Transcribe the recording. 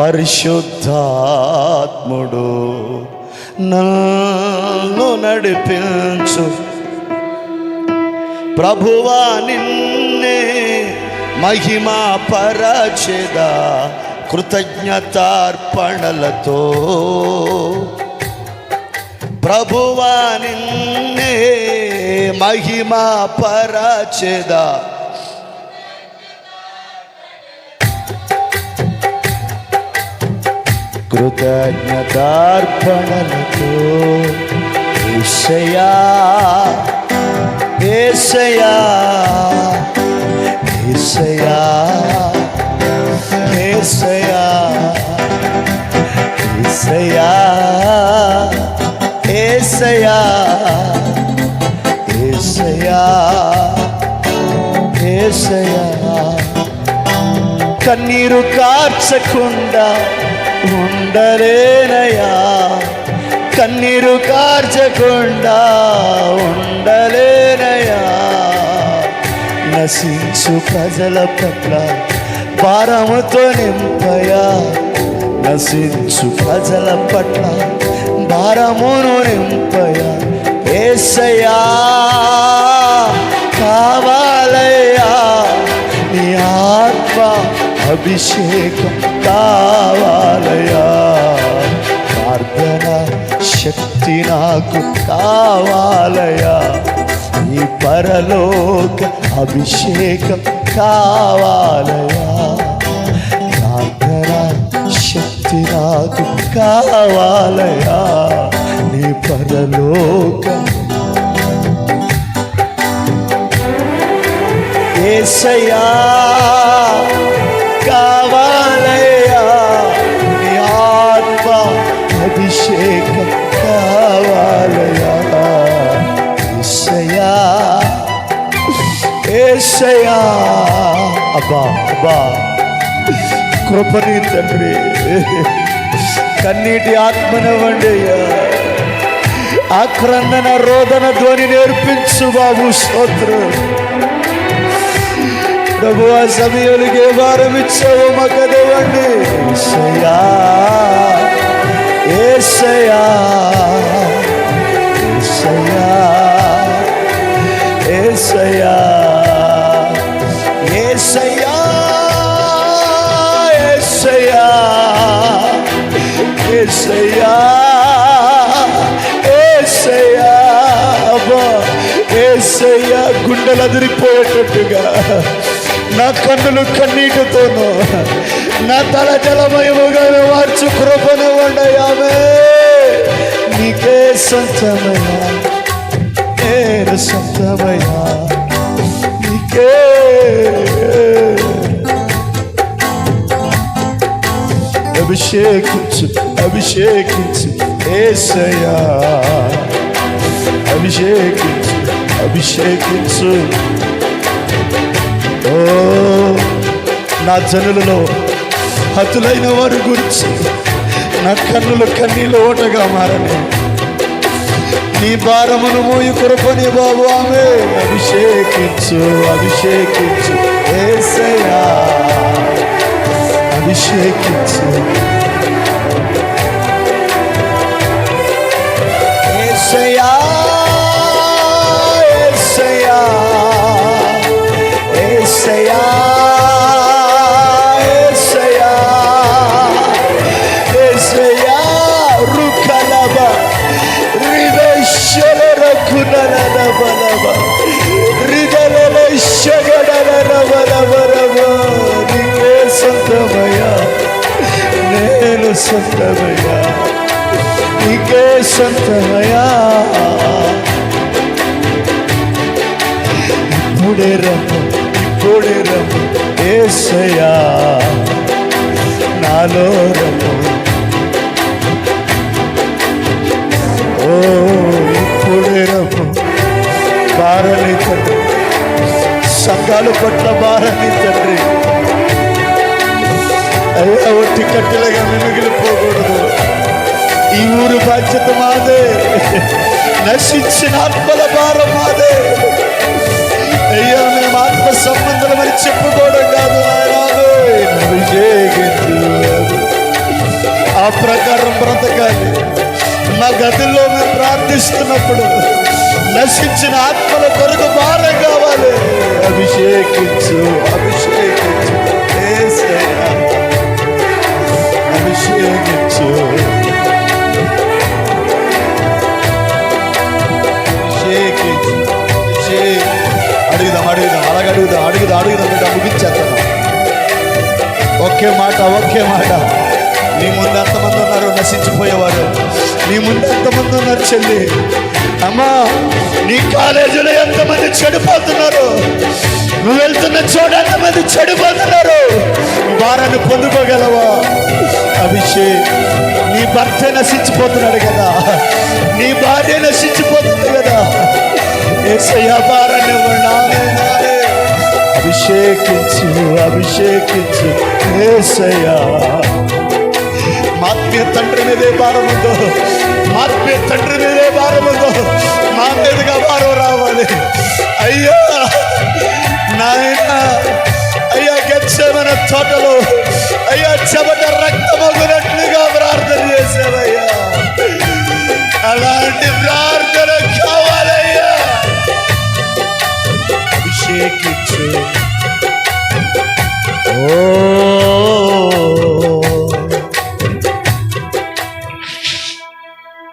పరిశుద్ధాత్ముడు నన్ను నడిపించు. ప్రభువా నిన్నే మహిమా పరచెద కృతజ్ఞతార్పణలతో. ప్రభువా నిన్నే మహిమా పరచెద కృతజ్ఞతార్పణలతో ఏసయా ఏసయా ఏసయా ఏసయా ఏసయా ఏసయా ఏసయా ఏసయా కన్నీరు కార్చకుండా ఉండలేనయా కన్నీరు కార్చకుండా ఉండలేనయా నశించు ప్రజల పట్ల భారముతో నింపయా నశించు ప్రజల పట్ల భారమును నింపయా ఏసయా కావాలయ్యా నీ ఆత్మ అభిషేకం కావాలయా ప్రార్థన శక్తి నాకు కావాలయా ఈ పరలోక అభిషేకం కావాలయా ప్రార్థన శక్తి నాకు కావాలయా నీ పరలోక ఏసయా అభిషేకం కావాలయ్యా. ఏసయ్యా. అబ్బా అబ్బా. కృపని తండ్రి. కన్నీటి ఆత్మనవ్వండి అయ్యా ఆక్రందన రోదన ధ్వని నేర్పించు బాబు స్తోత్రం. ప్రభు ఆ సమయానికి ఏ వారం ఇచ్చావో మాకు అదేవండి ఏసయా ఏసయా ఏసయా ఏసయా ఏసయా ఏసయా ఏసయా ఏసయ్య గుండెలు అదిరిపోయేటట్టుగా నా కన్నులు కన్నీటితోనూ నా తల జలమయముగా మార్చు కృపను వండయామే నీకే సొంతమయ్యా నేను సొంతమయ్యా. నీకే. అభిషేకించు అభిషేకించు ఏసయ్యా. అభిషేకించు అభిషేకించు. ఓ నా జనులలో హతులైన వారి గురించి నా కన్నులు కన్నీళ్ళు ఓటగా మారని నీ భారమును మోయి కురపని బాబు ఆమె అభిషేకించు అభిషేకించు. ఏసయా అభిషేకించు. నేను సొంతమయ్యా నీకే సొంతమయ్యా ఇప్పుడే రమ్ము ఇప్పుడే రమ్ము ఏసయ్యా నాలో రమ్ము. సంఘాల పట్ల భారాన్ని తండ్రి అయ్యా ఒట్టి కట్టెలుగా మిగిలిపోకూడదు. ఈ ఊరు బాధ్యత మాదే. నశించిన ఆత్మల భారం మాదే. అయ్యా మేము ఆత్మ సంబంధం అని చెప్పుకోవడం కాదు ఆ ప్రకారం బ్రతకాలి. మా గదుల్లో మేము ప్రార్థిస్తున్నప్పుడు నశించిన ఆత్మల కొరకు అడుగుదాం అలాగ అడుగుదాం అడుగుదాం బిడ్డ ముగించేద్దాం. ఒకే మాట ఒకే మాట. నీ ముందు ఎంతమంది ఉన్నారు నశించిపోయేవారు. నీ ముందు ఎంతమంది ఉన్నారు చెల్లి? అమ్మా నీ కాలేజీలో ఎంతమంది చెడిపోతున్నారు? నువ్వు వెళ్తున్న చోట ఎంతమంది చెడిపోతున్నారు? వారాన్ని పొందుకోగలవా? అభిషేక్ నీ భర్త నశించిపోతున్నాడు కదా. నీ భార్య నశించిపోతుంది కదా. ఏ భారాన్ని అభిషేకించు అభిషేకించు ఏసయ్యా. మాత్మీయ తండ్రి మీదే భారముందో ఉందో మాత్మీయ తండ్రి మీదే భారముందో ఉందో మా మీదుగా భారం రావాలి. అయ్యా నాయన అయ్యా గెచ్చమన తోటలో అయ్యా చెమట